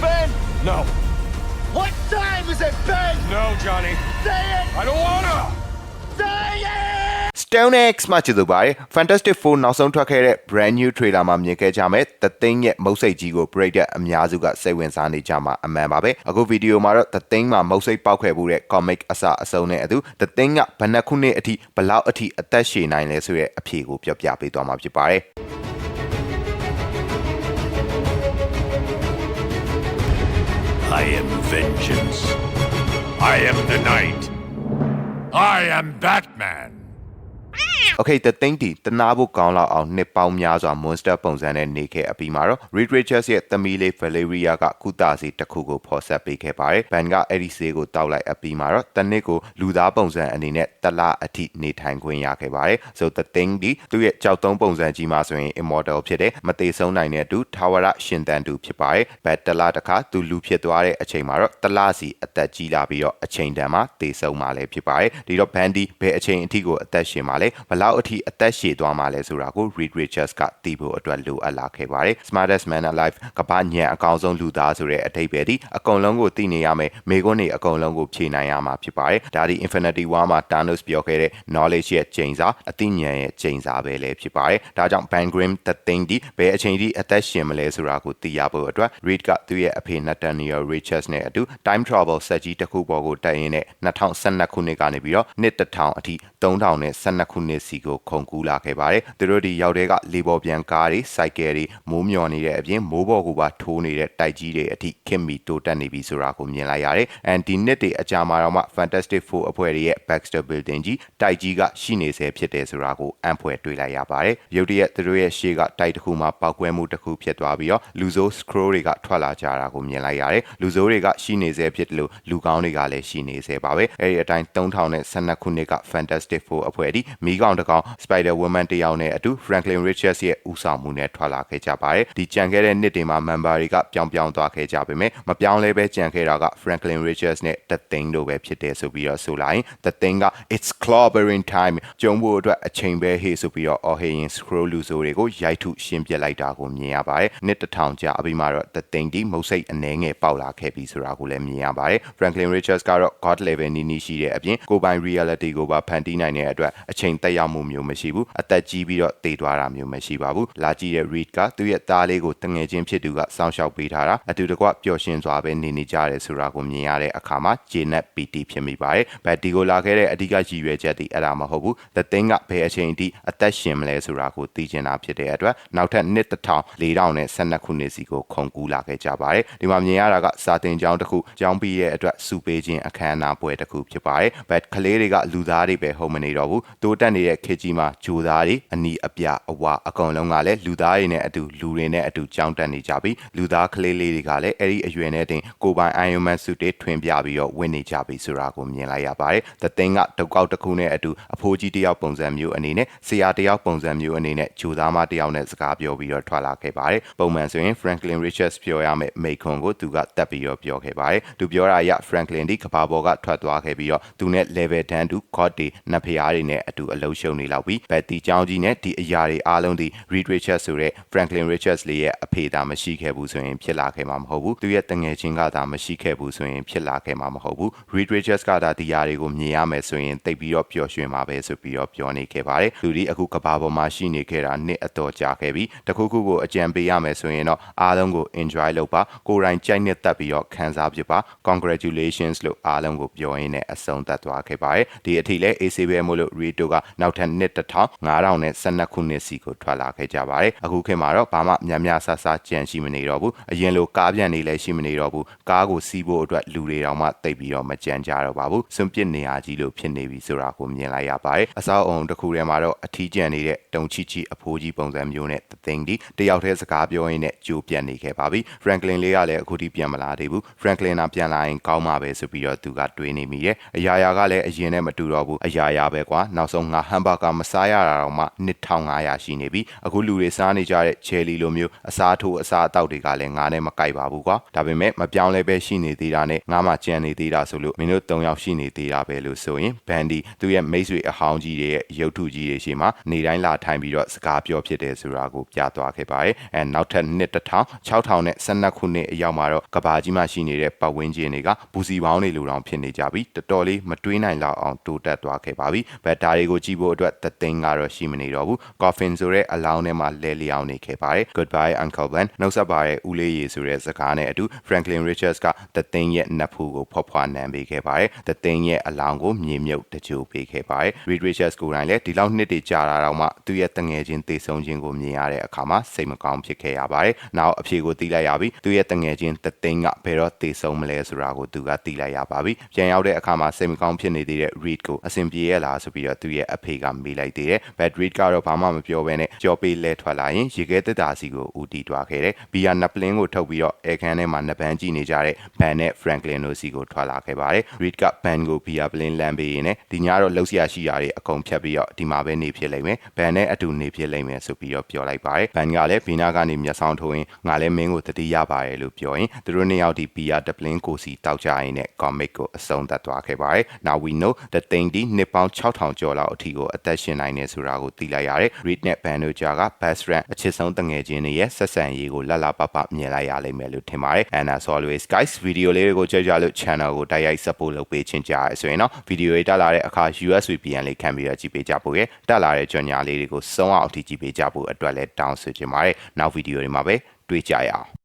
Ben? No. What time is it, Ben? No, Johnny. Say it! I don't wanna. Say it! Stone X မှာချစ်သူပါတယ် Fantastic Four နောက်ဆုံးထွက်ခဲ့တဲ့ brand new trailer မှာမြင်ခဲ့ကြမယ်တသိန်းရဲ့မုတ်စိတ်ကြီးကို break တဲ့အများစုကစိတ်ဝင်စားနေကြမှာအမှန်ပါပဲအခုဗီဒီယိုမှာတော့တသိန်းမှာမုတ်စိတ်ပေါက်ခဲ့မှုတဲ့ comic အစအဆုံးနဲ့အတူတသိန်းကဘယ်နှစ်ခုနှစ်အထိဘယ်လောက်အထိအသက်ရှည်နိုင်လဲဆိုတဲ့အဖြေကိုပြောပြပေးသွားမှာဖြစ်ပါတယ် I am vengeance. I am the night. I am Batman. Okay တသိန်းတီတနာဖို့ကောင်းလောက်အောင်နှစ်ပေါင်းများစွာ monster ပုံစံနဲ့နေခဲ့အပြီးမှာတော့ Reed Richards ရဲ့သမီးလေး Valeria ကကုသစီတစ်ခုကိုဖော်ဆက်ပေးခဲ့ပါတယ်။ Ban ကအဲ့ဒီဆေးကိုတောက်လိုက်အပြီးမှာတော့တနစ်ကိုလူသားပုံစံအနေနဲ့တလအထိနေထိုင်ခွင့်ရခဲ့ပါတယ်။ So တသိန်းတီသူ့ရဲ့ကြောက်တုံးပုံစံကြီးမှာဆိုရင် immortal ဖြစ်တဲ့မသေးဆုံးနိုင်တဲ့သူထာဝရရှင်သန်သူဖြစ်ပါတယ်။ Bat တလတစ်ခါသူလူဖြစ်သွားတဲ့အချိန်မှာတော့တလစီအသက်ကြီးလာပြီးတော့အချိန်တန်မှာသေဆုံးမှလည်းဖြစ်ပါတယ်။ဒီတော့ Bandy ဘယ်အချိန်အထိကိုအသက်ရှင်မှလဲဘယ်လောက်အထိအသက်ရှည်သွားမှလဲဆိုတာကို Reed Richards ကသိဖို့အတွက်လိုအပ်လာခဲ့ပါတယ်။ Smartest Man Alive ကမ္ဘာညံအကောင်ဆုံးလူသားဆိုတဲ့အထိပ္ပယ်ဒီအကုန်လုံးကိုသိနေရမယ်။မိကွန်းတွေအကုန်လုံးကိုဖြေနိုင်ရမှာဖြစ်ပါတယ်။ဒါဒီ Infinity War မှာ Thanos ပြောခဲ့တဲ့ knowledge ရဲ့ချိန်စာအသိဉာဏ်ရဲ့ချိန်စာပဲလည်းဖြစ်ပါတယ်။ဒါကြောင့် Ban Grimm တသိန်းဒီဘယ်အချိန်ထိအသက်ရှင်မလဲဆိုတာကိုသိရဖို့အတွက် Reed ကသူ့ရဲ့အဖေ Nathaniel Richards နဲ့အတူ time travel ဆက်ကြီးတစ်ခုပေါ်ကိုတက်ရင်းနဲ့2012ခုနှစ်ကနေပြီးတော့နှစ်1000အထိ3012ခုနှစ်စီကိုခုန်ကူးလာခဲ့ပါတယ်။သူတို့ဒီရောက်တဲ့ကလေပေါ်ပြန်ကားတွေစိုက်ကယ်တွေမိုးမျောနေတဲ့အပြင်မိုးပေါ်ကိုပါထိုးနေတဲ့တိုက်ကြီးတွေအထိခင်မီတိုးတက်နေပြီဆိုတာကိုမြင်လိုက်ရတယ်။ and ဒီနှစ်တွေအကြာမှာတော့မှ Fantastic Four အဖွဲ့တွေရဲ့ Baxter Building ကြီးတိုက်ကြီးကရှိနေဆဲဖြစ်တယ်ဆိုတာကိုအံ့ဖွယ်တွေ့လိုက်ရပါတယ်။ရုတ်တရက်သူတို့ရဲ့ရှေ့ကတိုက်တစ်ခုမှာပောက်ကွဲမှုတစ်ခုဖြစ်သွားပြီးတော့လူဆိုး scroll တွေကထွက်လာကြတာကိုမြင်လိုက်ရတယ်။လူဆိုးတွေကရှိနေဆဲဖြစ်တယ်လို့လူကောင်းတွေကလည်းရှိနေဆဲပါပဲ။အဲဒီအတိုင်း3012ခုနှစ်က Fantastic Four အဖွဲ့ဒီမိကောင်တစ်ကောင် Spider Woman တယောက်နဲ့အတူ Franklin Richards ရဲ့ဦးဆောင်မှုနဲ့ထွက်လာခဲ့ကြပါတယ်။ဒီကြံခဲ့တဲ့နှစ်တွေမှာ member တွေကပြောင်းပြောင်းသွားခဲ့ကြပေမဲ့မပြောင်းလဲပဲကြံခဲ့တာက Franklin Richards နဲ့ The Thing တို့ပဲဖြစ်တယ်ဆိုပြီးတော့ဆိုလိုက်ရင် The Thing က it's clobbering time ကျုံဖို့အတွက်အချိန်ပဲဟေ့ဆိုပြီးတော့အော်ဟေရင် scroll လူဆိုတွေကိုရိုက်ထုရှင်းပြလိုက်တာကိုမြင်ရပါတယ်။နှစ်တစ်ထောင်ကြာအပြီးမှာတော့ The Thing ဒီမုတ်စိတ်အနှဲငယ်ပေါက်လာခဲ့ပြီဆိုတာကိုလည်းမြင်ရပါတယ်။ Franklin Richards ကတော့ God level နီးနီးရှိတဲ့အပြင်ကိုယ်ပိုင် reality ကိုပါဖန်တီးနိုင်တဲ့အတွက်အချိန်တက်ရောက်မှုမျိုးမရှိဘူး။အသက်ကြီးပြီးတော့တည်သွားတာမျိုးမရှိပါဘူး။လာကြည့်တဲ့ Reed ကသူ့ရဲ့သားလေးကိုတငယ်ချင်းဖြစ်သူကစောင့်ရှောက်ပေးထားတာအတူတကွပျော်ရွှင်စွာပဲနေနေကြတယ်ဆိုတာကိုမြင်ရတဲ့အခါမှာဂျေနက်ပီတီဖြစ်မိပါတယ်။ဘတ်ဒီကိုလာခဲ့တဲ့အဓိကရည်ရွယ်ချက်ဒီအဲ့ဒါမဟုတ်ဘူး။ The Thing ကဘယ်အချိန်အထိအသက်ရှင်မလဲဆိုတာကိုသိချင်တာဖြစ်တဲ့အတွက်နောက်ထပ်နှစ်တစ်ထောင်၄000နဲ့12ခုနှစ်စီကိုခုန်ကူးလာခဲ့ကြပါတယ်။ဒီမှာမြင်ရတာကစာတင်ကျောင်းတစ်ခုကျောင်းပြီးရဲ့အတွက်စူပေးခြင်းအခမ်းအနားပွဲတစ်ခုဖြစ်ပါတယ်။ဘတ်ကလေးတွေကလူသားတွေပဲဟုတ်မနေတော့ဘူး။တိုးတက်နေတဲ့ခေတ်ကြီးမှာဂျိုသားတွေအနီးအပြအဝအကုန်လုံးကလည်းလူသားတွေနဲ့အတူလူတွေနဲ့အတူကြောင်းတက်နေကြပြီးလူသားကလေးလေးတွေကလည်းအဲ့ဒီအရွယ်နဲ့တင်ကိုပိုင် Iron Man suit တွေထွင်ပြပြီးတော့ဝင်နေကြပြီဆိုတာကိုမြင်လိုက်ရပါတယ်။ The Thing ကဒုက္ကောက်တစ်ခုနဲ့အတူအဖိုးကြီးတစ်ယောက်ပုံစံမျိုးအနေနဲ့ဆရာတစ်ယောက်ပုံစံမျိုးအနေနဲ့ဂျိုသားမတစ်ယောက်နဲ့စကားပြောပြီးတော့ထွက်လာခဲ့ပါတယ်။ပုံမှန်ဆိုရင် Franklin Richards ပြောရမယ့်မိခွန်းကိုသူကတက်ပြီးတော့ပြောခဲ့ပါတယ်။သူပြောတာအရ Franklin ဒီကဘာပေါ်ကထွက်သွားခဲ့ပြီးတော့သူနဲ့ level 10တူ God တွေနတ်ဖျားတွေနဲ့အတူအလုံးရှုံနေလောက်ပြီးဘက်တီချောင်းကြီးနဲ့ဒီအရာတွေအားလုံးဒီ Reed Richards ဆိုတဲ့ Franklin Richards လေးရဲ့အဖေသာမရှိခဲ့ဘူးဆိုရင်ဖြစ်လာခဲ့မှာမဟုတ်ဘူးသူရဲ့တငယ်ချင်းကသာမရှိခဲ့ဘူးဆိုရင်ဖြစ်လာခဲ့မှာမဟုတ်ဘူး Reed Richards ကသာဒီအရာတွေကိုမြင်ရမယ်ဆိုရင်တိတ်ပြီးတော့ပျော်ရွှင်မှာပဲဆိုပြီးတော့ပြောနေခဲ့ပါတယ်သူဒီအခုကဘာပေါ်မှာရှိနေခဲ့တာနှစ်အတော်ကြာခဲ့ပြီးတခုခုကိုအကြံပေးရမယ်ဆိုရင်တော့အားလုံးကို enjoy လုပ်ပါကိုယ်တိုင်ကြိုက်နှစ်သက်ပြီးတော့ခံစားဖြစ်ပါ congratulations လို့အားလုံးကိုပြောရင်းနဲ့အဆုံးသတ်သွားခဲ့ပါတယ်ဒီအထိလဲ AC ပဲမို့လို့ Reed တို့ကနောက်ထပ်နှစ်တစ်ထောင်9000နဲ့12ခုနှစ်စီကိုထွက်လာခဲ့ကြပါတယ်အခုခေတ်မှာတော့ဘာမှများများဆဆကြံရှိမနေတော့ဘူးအရင်လိုကားပြန်နေလည်းရှိမနေတော့ဘူးကားကိုစီးဖို့အတွက်လူတွေတောင်မှတိတ်ပြီးတော့မကြံကြတော့ပါဘူးစွန့်ပစ်နေရကြီးလို့ဖြစ်နေပြီဆိုတာကိုမြင်လိုက်ရပါတယ်အစောအုံတစ်ခုထဲမှာတော့အထီးကျန်နေတဲ့တုံချီချီအဖိုးကြီးပုံစံမျိုးနဲ့သိန်းဒီတယောက်တည်းစကားပြောရင်းနဲ့ကြိုးပြတ်နေခဲ့ပါပြီ Franklin လေးကလည်းအခုထိပြန်မလာသေးဘူး Franklin ကပြန်လာရင်ကောင်းမှာပဲဆိုပြီးတော့သူကတွေးနေမိတယ်အရာရာကလည်းအရင်နဲ့မတူတော့ဘူးအရာရာပဲကွာနောက်ဆုံးငါဟမ်ဘဘာကာမစားရတာတော့မှ2500ရှိနေပြီအခုလူတွေစားနေကြတဲ့ချယ်လီလိုမျိုးအစားထိုးအစားအသောက်တွေကလည်းငါနဲ့မကိုက်ပါဘူးကွာဒါပေမဲ့မပြောင်းလဲပဲရှိနေသေးတာနဲ့ငါမှကြံနေသေးတာဆိုလို့မင်းတို့၃ယောက်ရှိနေသေးတာပဲလို့ဆိုရင်ဘန်ဒီသူ့ရဲ့မိတ်ဆွေအဟောင်းကြီးတွေရဲ့ရုပ်ထုကြီးတွေရှိမှနေတိုင်းလာထိုင်ပြီးတော့စကားပြောဖြစ်တယ်ဆိုတာကိုပြသွားခဲ့ပါတယ်အဲနောက်ထပ်နှစ်တစ်ထောင်6000နဲ့12ခုနှစ်အရောက်မှာတော့ကဘာကြီးမှာရှိနေတဲ့ပတ်ဝန်းကျင်တွေကဘူစီပေါင်းတွေလိုတောင်ဖြစ်နေကြပြီတော်တော်လေးမတွေးနိုင်လောက်အောင်တိုးတက်သွားခဲ့ပါပြီဘက်ဒါတွေကိုကြည့်ဖို့အတွက်သသိန်းကတော့ရှိမနေတော့ဘူး coffin ဆိုတဲ့အလောင်းထဲမှာလဲလျောင်းနေခဲ့ပါတယ် goodbye uncle ben နှုတ်ဆက်ပါတဲ့ဦးလေးရေဆိုတဲ့စကားနဲ့အတူ franklin richards ကသသိန်းရဲ့နတ်ဖူးကိုဖွားဖွားနမ်းပေးခဲ့ပါတယ်သသိန်းရဲ့အလောင်းကိုမြေမြုပ်တကြိုပေးခဲ့ပါတယ် reed richards ကိုယ်တိုင်လည်းဒီလောက်နှစ်တွေကြာတာတော့မှသူ့ရဲ့တငယ်ချင်းတေဆုံးခြင်းကိုမြင်ရတဲ့အခါမှာစိတ်မကောင်းဖြစ်ခဲ့ရပါတယ်နောက်အဖြေကိုသိလိုက်ရပြီသူ့ရဲ့တငယ်ချင်းသသိန်းကဘယ်တော့တေဆုံးမလဲဆိုတာကိုသူကသိလိုက်ရပါပြီပြန်ရောက်တဲ့အခါမှာစိတ်မကောင်းဖြစ်နေသေးတဲ့ reed ကိုအဆင်ပြေရလားဆိုပြီးတော့သူ့ရဲ့အဖေကမေးလိုက်သေးတယ် bad reed ကတော့ဘာမှမပြောဘဲနဲ့ကြော်ပေးလဲထွက်လာရင်ရေခဲတက်တာစီကိုဦးတီးသွားခဲ့တယ်ဘီယာနပလင်းကိုထုတ်ပြီးတော့အဲခန်းထဲမှာနပန်းကြည့်နေကြတဲ့ ban နဲ့ franklin တို့စီကိုထွက်လာခဲ့ပါတယ် reed က ban ကိုဘီယာပလင်းလမ်းပေးရင်းနဲ့ဒီညတော့လှုပ်ရှားရှိတာတွေအကုန်ဖြတ်ပြီးတော့ဒီမှာပဲနေဖြစ်လိမ့်မယ် ban နဲ့အတူနေဖြစ်လိမ့်မယ်ဆိုပြီးတော့ပြောလိုက်ပါတယ် ban ကလည်းဘီနာကနေမျက်စောင်းထိုးရင်ငါလည်းမင်းကိုတတိရပါတယ်လို့ပြောရင်သူတို့နှစ်ယောက်ဒီဘီယာတပလင်းကိုစီတောက်ကြရင်နဲ့ comic ကိုအဆုံးသတ်သွားခဲ့ပါတယ် now we know the thing ဒီနှစ်ပေါင်း6000ကျော်လောက်အထိကိုအသက်ရှင်နိုင်နေဆိုတာကိုသိလိုက်ရတယ် read နဲ့ ban တို့ကြားက best friend အချစ်ဆုံးတငယ်ချင်းတွေရဲ့ဆက်ဆံရေးကိုလှလှပပမြင်လိုက်ရလိမ့်မယ်လို့ထင်ပါတယ် and as always guys video လေးတွေကိုကြည့်ကြလို့ channel ကိုတိုက်ရိုက် support လုပ်ပေးချင်ကြရဆိုရင်တော့ video တွေတက်လာတဲ့အခါ US VPN လေးခံပြီးတော့ကြည့်ပေးကြဖို့ရတက်လာတဲ့ကြော်ညာလေးတွေကိုစုံအောင်အထိကြည့်ပေးကြဖို့အတွက်လည်းတောင်းဆိုချင်ပါတယ်နောက် video တွေမှာပဲတွေ့ကြရအောင်